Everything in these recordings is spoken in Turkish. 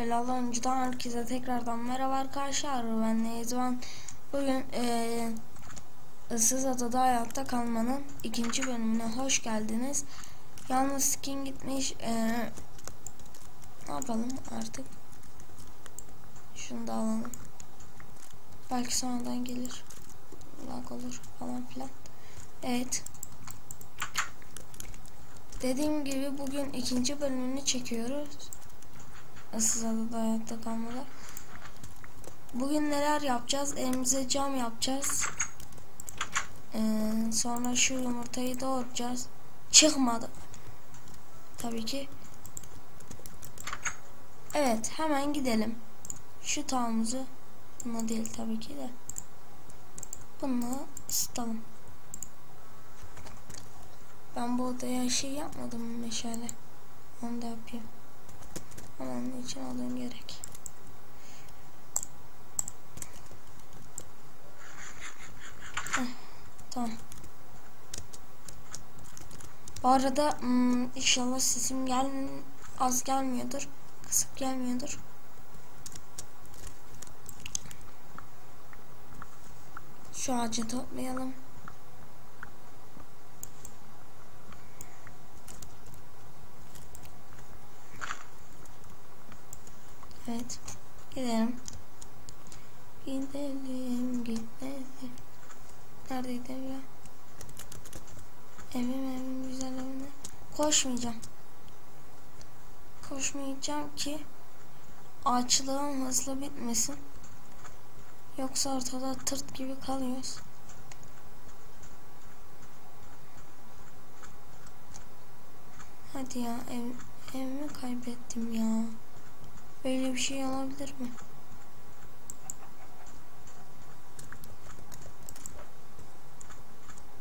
Belalı oyuncudan herkese tekrardan merhaba arkadaşlar. Ben Nezvan. Bugün eee ıssız adada hayatta kalmanın ikinci bölümüne hoş geldiniz. Yalnız skin gitmiş. Eee ne yapalım artık? Şunu da alalım. Belki sonradan gelir. Lag olur falan filan. Evet. Dediğim gibi bugün ikinci bölümünü çekiyoruz. Issız adada hayatta kalmada. Bugün neler yapacağız? Elimize cam yapacağız. Ee, sonra şu yumurtayı doğuracağız. Çıkmadı. Tabii ki. Evet hemen gidelim. Şu tağımızı bunu değil tabii ki de. Bunu ısıtalım. Ben bu odaya şey yapmadım meşale. Onu da yapayım. Ama onun için alın gerek. Heh, tamam. Bu arada hmm, inşallah sesim gel az gelmiyordur. Kısık gelmiyordur. Şu ağacı toplayalım. Evet. Gidelim. Gidelim, gidelim. Neredeydi ya? Evim evim güzel evim. Koşmayacağım. Koşmayacağım ki ağaçlığım hızlı bitmesin. Yoksa ortada tırt gibi kalıyoruz. Hadi ya ev, evimi kaybettim ya. Böyle bir şey olabilir mi?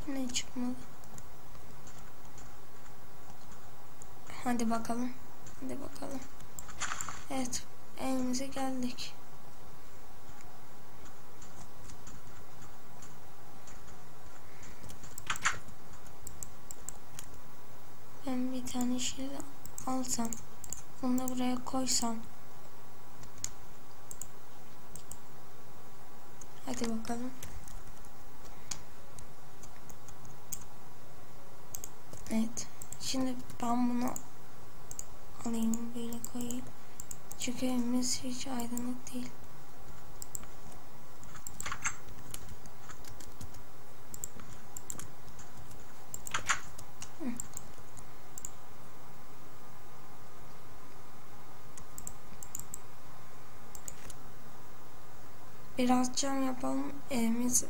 Ne çıkmadı? Hadi bakalım. Hadi bakalım. Evet. Evimize geldik. Ben bir tane şey alsam. Bunu buraya koysam. Hadi bakalım. Evet. Şimdi ben bunu alayım böyle koyayım. Çünkü evimiz hiç aydınlık değil. Biraz cam yapalım evimiz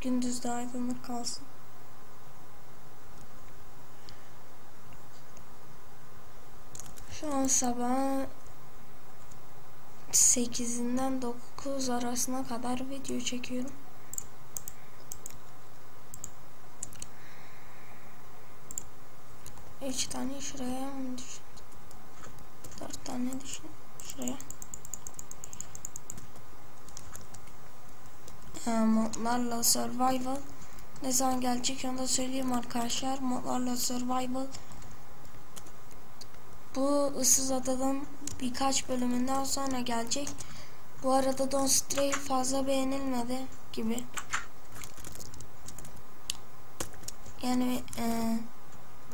gündüz de aydınlık kalsın. Şu an sabah 8'inden 9 arasına kadar video çekiyorum. Üç tane şuraya mı düşün? Dört tane düşün şuraya. Modlarla survival. Ne zaman gelecek onu da söyleyeyim arkadaşlar. Modlarla survival. Bu ıssız adadan birkaç bölümünden sonra gelecek. Bu arada Don't Stray fazla beğenilmedi gibi. Yani e,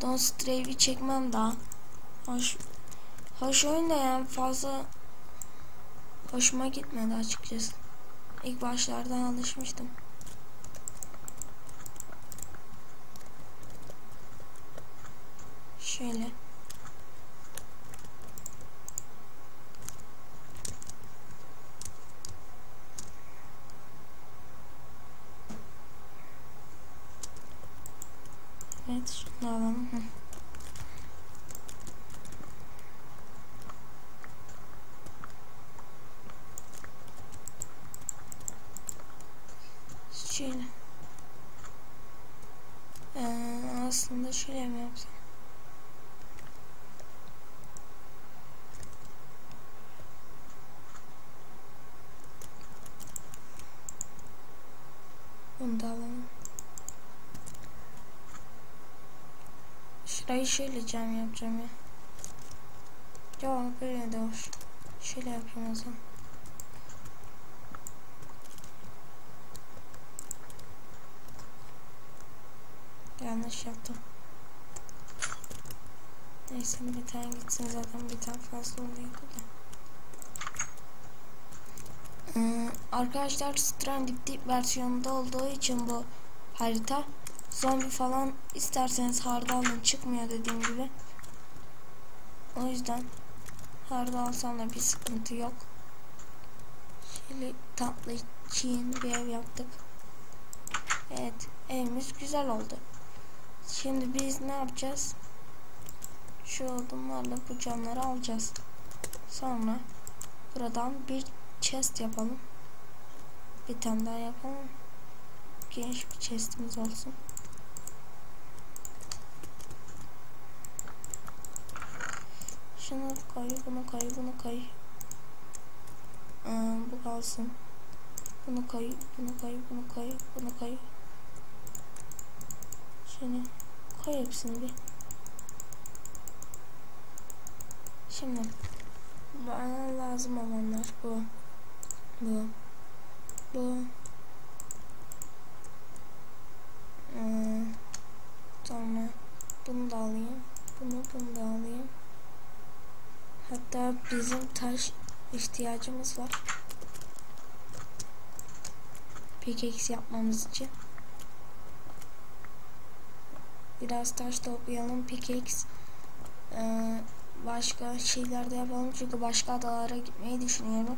Don't Stray'i çekmem daha. Hoş hoş oyun yani fazla hoşuma gitmedi açıkçası İlk başlardan alışmıştım. Şöyle. Evet, şunu alalım. Hı. şöyle. Ee, aslında şöyle mi yapsam? Bunu da alalım. Şurayı şöyle cam yapacağım ya. Ya böyle de hoş. Şöyle yapayım o zaman. Yanlış yaptım. Neyse bir tane gitsin zaten bir tane fazla oluyordu da. Ee, arkadaşlar Stranded versiyonunda olduğu için bu harita zombi falan isterseniz harda alın çıkmıyor dediğim gibi. O yüzden harda alsam da bir sıkıntı yok. Şöyle tatlı çiğin bir ev yaptık. Evet evimiz güzel oldu. Şimdi biz ne yapacağız? Şu odunlarla bu camları alacağız. Sonra buradan bir chest yapalım. Bir tane daha yapalım. Geniş bir chestimiz olsun. Şunu koy, bunu koy, bunu koy. Aa, bu kalsın. Bunu koy, bunu koy, bunu koy, bunu koy. Şunu koy hepsini bir. Şimdi bana lazım olanlar bu. Bu. Bu. Ee, sonra bunu da alayım. Bunu bunu da alayım. Hatta bizim taş ihtiyacımız var. Pickaxe yapmamız için. Biraz taş toplayalım. Pickaxe ee, başka şeyler de yapalım. Çünkü başka adalara gitmeyi düşünüyorum.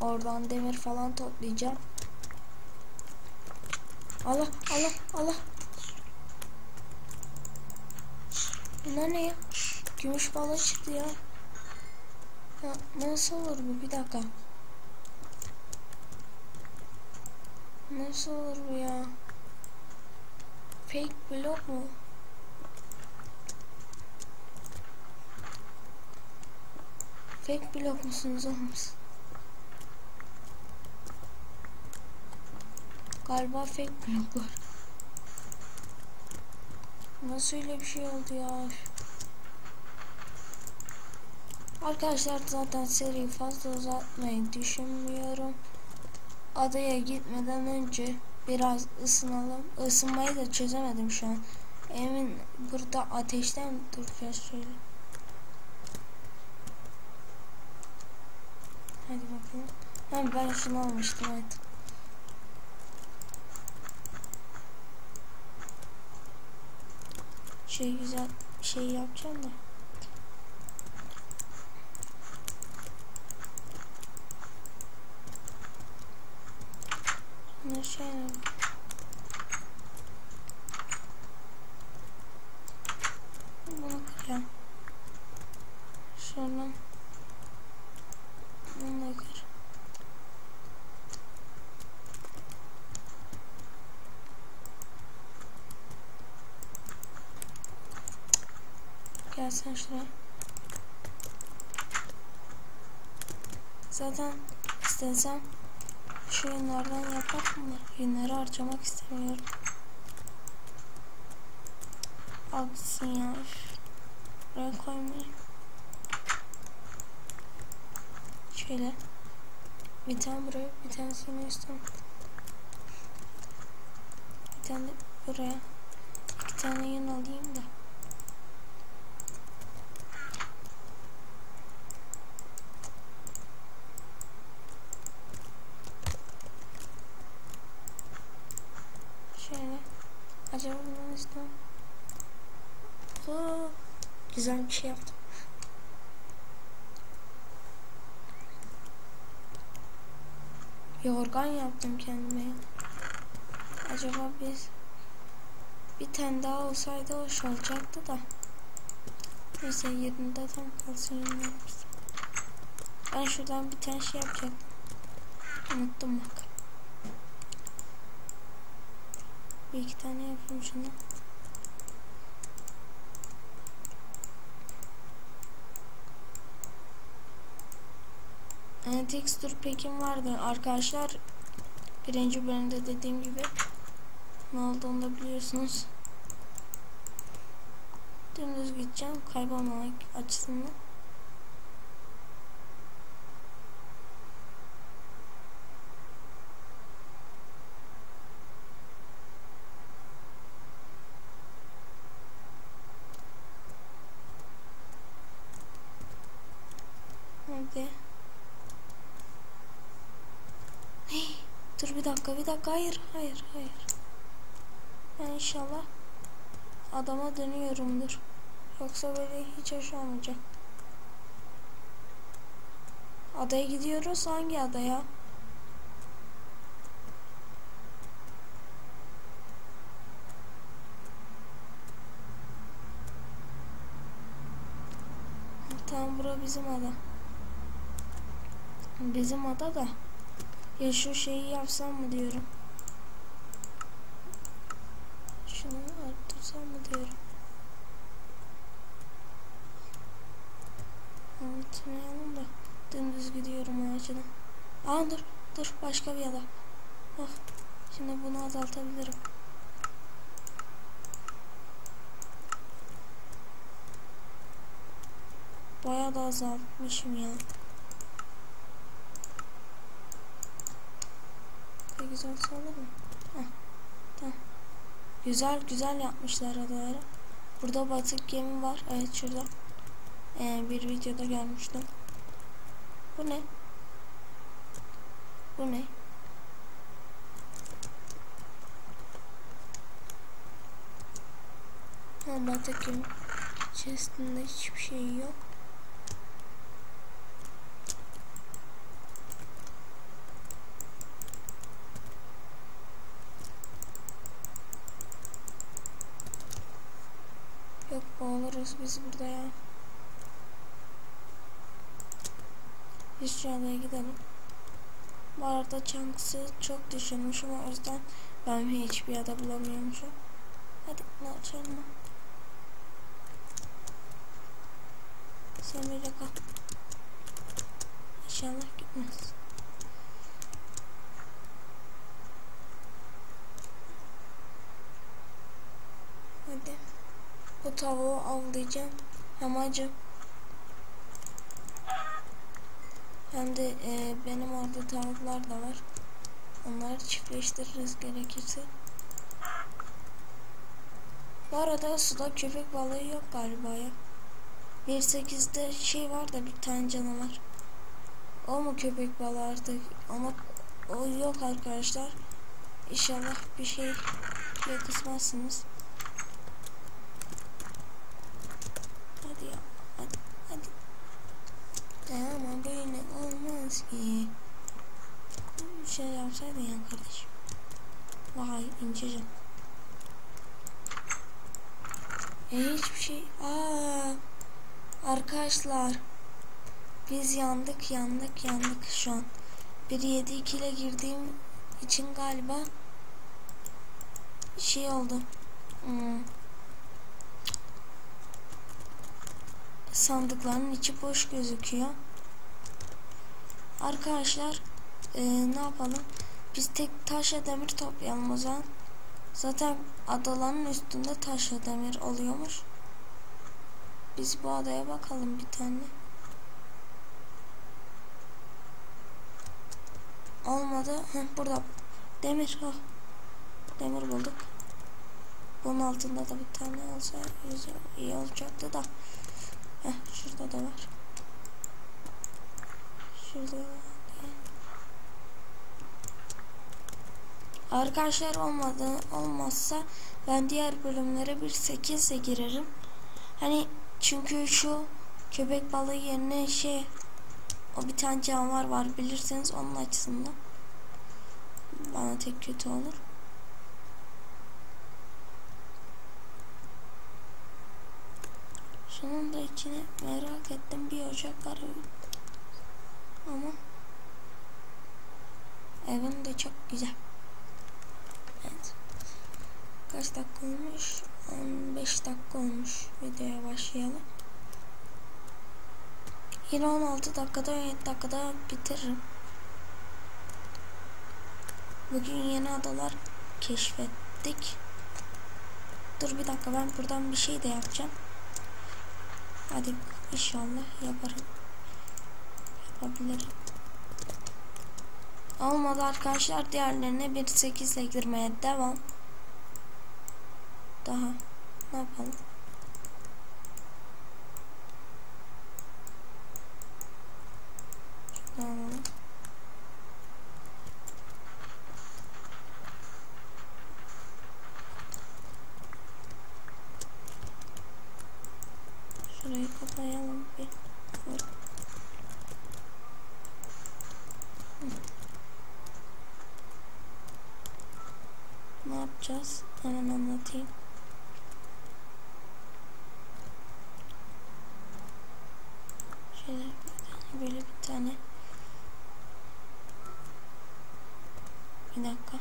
Oradan demir falan toplayacağım. Allah Allah Allah. Bunlar ne ya? Gümüş balık çıktı ya. Ya. Nasıl olur bu? Bir dakika. Nasıl olur bu ya? Fake blok mu? Fake blok musunuz oğlum? Galiba fake bloklar. Nasıl öyle bir şey oldu ya? Arkadaşlar zaten seriyi fazla uzatmayı düşünmüyorum. Adaya gitmeden önce biraz ısınalım. Isınmayı da çözemedim şu an. Emin burada ateşten duracağız şöyle. Hadi bakalım. Ha, ben şunu almıştım evet. Şey güzel şey yapacağım da. Şey Bunu kıracağım. Sonra bunu da kır. Gel şuraya. Zaten istesem şu yünlerden yaparım da yünleri harcamak istemiyorum. Al gitsin ya. Buraya koymayayım. Şöyle. Bir tane buraya, bir tanesini üstten. Bir tane buraya. İki tane yün alayım da. Şöyle. Acaba bunun üstüne. Oo, güzel bir şey yaptım. Yorgan yaptım kendime. Acaba biz bir tane daha olsaydı hoş olacaktı da. Neyse yerinde tam kalsın. Ben şuradan bir tane şey yapacaktım. Unuttum bak. Bir iki tane yapayım şunu. Yani texture pekim vardı arkadaşlar. Birinci bölümde dediğim gibi ne olduğunu da biliyorsunuz. Dümdüz gideceğim kaybolmamak açısından. Hadi. Hey, dur bir dakika hayır hayır hayır. Ben inşallah adama dönüyorumdur. Yoksa böyle hiç hoş olmayacak. Adaya gidiyoruz. Hangi adaya? Tamam bura bizim ada. Bizim ada da. Ya şu şeyi yapsam mı diyorum. Şunu arttırsam mı diyorum. Unutmayalım da dümdüz gidiyorum ağacına. Aa dur dur başka bir ada. Bak şimdi bunu azaltabilirim. Bayağı da azaltmışım ya. Ne güzel olur mu? Heh, tamam. Güzel güzel yapmışlar adaları. Burada batık gemi var. Evet şurada. Ee, bir videoda görmüştüm. Bu ne? Bu ne? Ha batık gemi. İçerisinde hiçbir şey. Yok boğuluruz biz burada ya. Adaya gidelim. Bu arada çankısı çok düşünmüşüm o yüzden ben hiçbir yerde bulamıyormuşum. Hadi ne açalım. Sen böyle kal. İnşallah gitmez. Hadi. Bu tavuğu avlayacağım. Amacım. Hem de e, benim orada tavuklar da var. Onları çiftleştiririz gerekirse. Bu arada suda köpek balığı yok galiba ya. 1.8'de şey var da bir tane canavar. O mu köpek balığı artık? Ama o yok arkadaşlar. İnşallah bir şey kısmazsınız. Hadi ya. Hadi. Hadi. Ya ama böyle olmaz ki. Bir şey yapsaydın ya kardeşim. Vay incecim. E hiçbir şey. Aa, arkadaşlar. Biz yandık yandık yandık şu an. 1.7.2 ile girdiğim için galiba şey oldu. Hmm. Sandıkların içi boş gözüküyor. Arkadaşlar e, ne yapalım? Biz tek taşla demir toplayalım o zaman. Zaten adaların üstünde taşla demir oluyormuş. Biz bu adaya bakalım bir tane. Olmadı. Heh, burada demir. Oh. Demir bulduk. Bunun altında da bir tane olsa iyi olacaktı da. Heh, şurada da var. Arkadaşlar olmadı olmazsa ben diğer bölümlere bir 8 ile girerim. Hani çünkü şu köpek balığı yerine şey o bir tane canavar var bilirseniz onun açısından bana tek kötü olur. Şunun da içine merak ettim bir ocak var ama evim de çok güzel. Evet. Kaç dakika olmuş? 15 dakika olmuş. Videoya başlayalım. Yine 16 dakikada 17 dakikada bitiririm. Bugün yeni adalar keşfettik. Dur bir dakika ben buradan bir şey de yapacağım. Hadi inşallah yaparım. Yapabilirim. Olmadı arkadaşlar diğerlerine 1.8 ile girmeye devam. Daha ne yapalım? Yapacağız? Hemen anlatayım. Şöyle böyle bir tane. Bir dakika.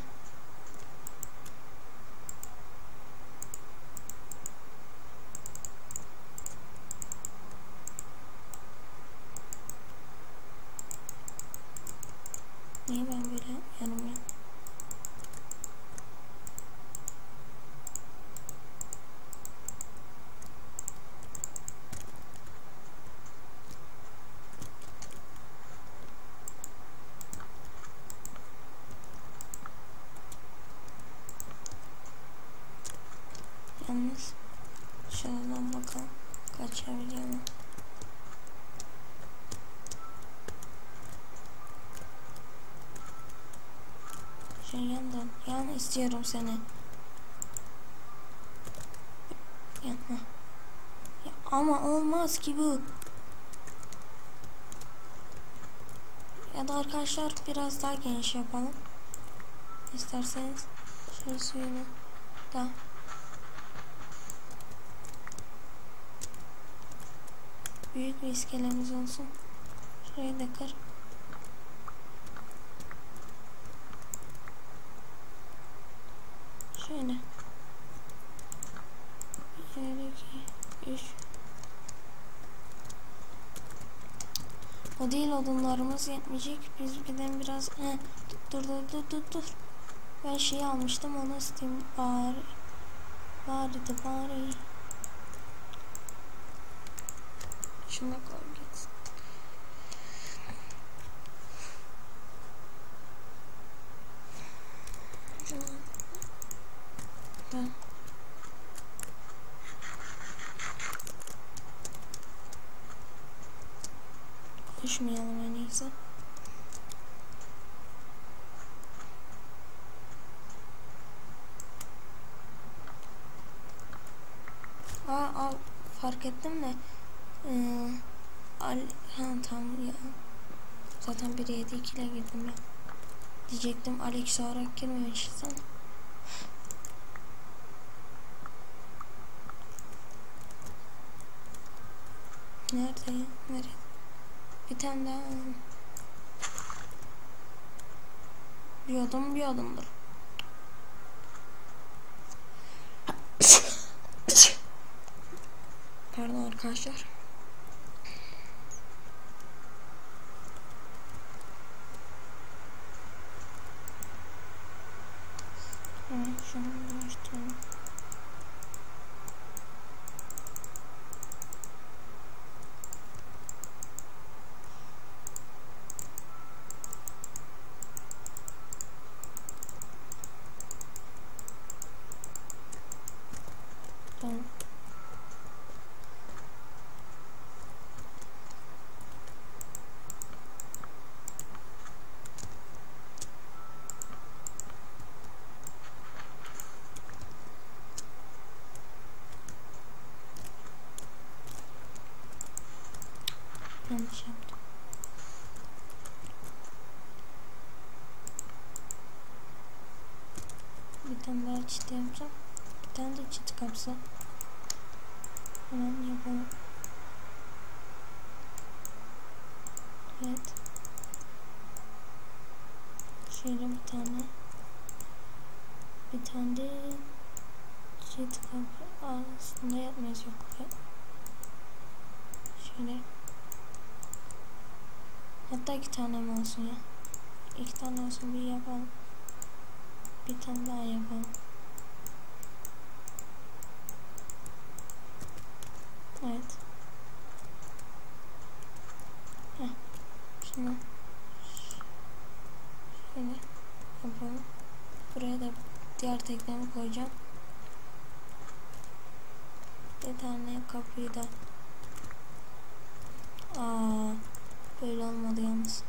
Niye ben böyle yapmıyorum ya? Yalnız şuradan mu? Şu yandan yan istiyorum seni. Yan, ya ama olmaz ki bu. Ya da arkadaşlar biraz daha geniş yapalım. İsterseniz şöyle suyunu da büyük bir iskelemiz olsun. Şurayı da kır. Şöyle. Bir, iki, üç. O değil odunlarımız yetmeyecek. Biz birden biraz... He, dur dur dur dur dur. Ben şey almıştım onu isteyeyim bari. Bari de bari. Şuna koy gitsin. Şuna. Ben. Koşmayalım en iyisi. Aa, al, fark ettim de ee, al, ha, tamam ya zaten 1 7 2 ile girdim ben diyecektim Alex olarak girmemişiz ama Nerede ya? Nerede? Bir tane daha. Bir adım bir adımdır. Pardon arkadaşlar. Hemen şunu başlayalım. Tamam. Yaptım. Bir tane daha çit yapacağım. Bir tane de çit kapsa. Hemen yapalım. Evet. Şöyle bir tane. Bir tane de çit kapı. Aslında yapmayız yok. Şöyle. Hatta iki tane olsun ya? İki tane olsun bir yapalım. Bir tane daha yapalım. Evet. Heh. Şunu şöyle yapalım. Buraya da diğer teknemi koyacağım. Bir tane kapıyı da Aa, böyle olmadı yalnız.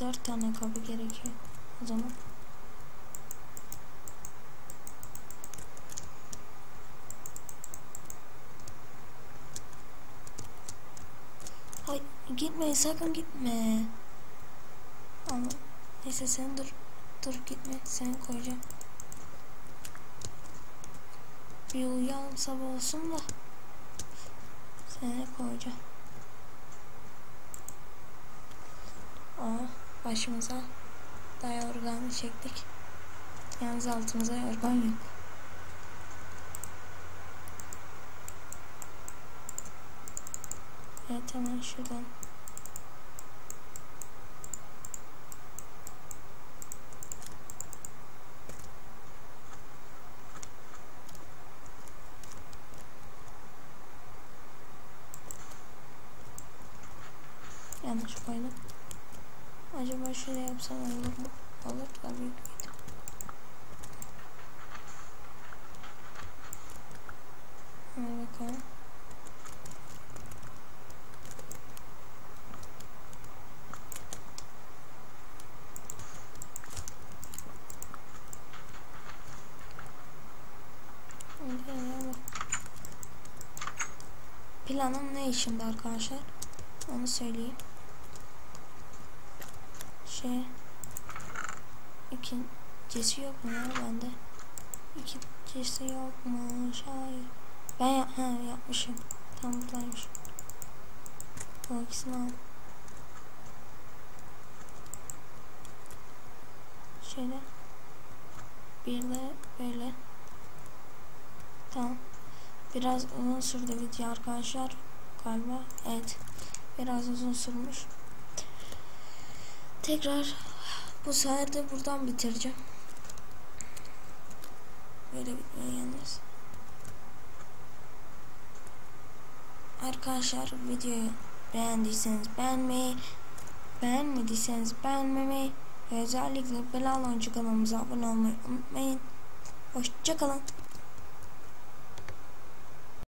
Dört tane kapı gerekiyor. O zaman. Hay gitme sakın gitme. Ama neyse sen dur. Dur gitme sen koyacağım. Bir uyuyalım sabah olsun da. Seni koyacağım. Aa, başımıza da yorganı çektik. Yalnız altımıza yorgan yok. Evet hemen şuradan. Yanlış koydum. Acaba şöyle yapsam olur mu? Olur da büyük Hadi bakalım. Planım ne işimde arkadaşlar? Onu söyleyeyim. Şey ikincisi yok mu ya bende? İkincisi yok mu? Hayır. Ben ya ha, yapmışım. Tam buradaymış. Bu ikisini al. Şöyle. Bir de böyle. Tamam. Biraz uzun sürdü video arkadaşlar. Galiba. Evet. Biraz uzun sürmüş. Tekrar bu sefer de buradan bitireceğim. Böyle bitmiyor yalnız. Arkadaşlar videoyu beğendiyseniz beğenmeyi, beğenmediyseniz beğenmemeyi ve özellikle Belal Oyuncu kanalımıza abone olmayı unutmayın. Hoşçakalın.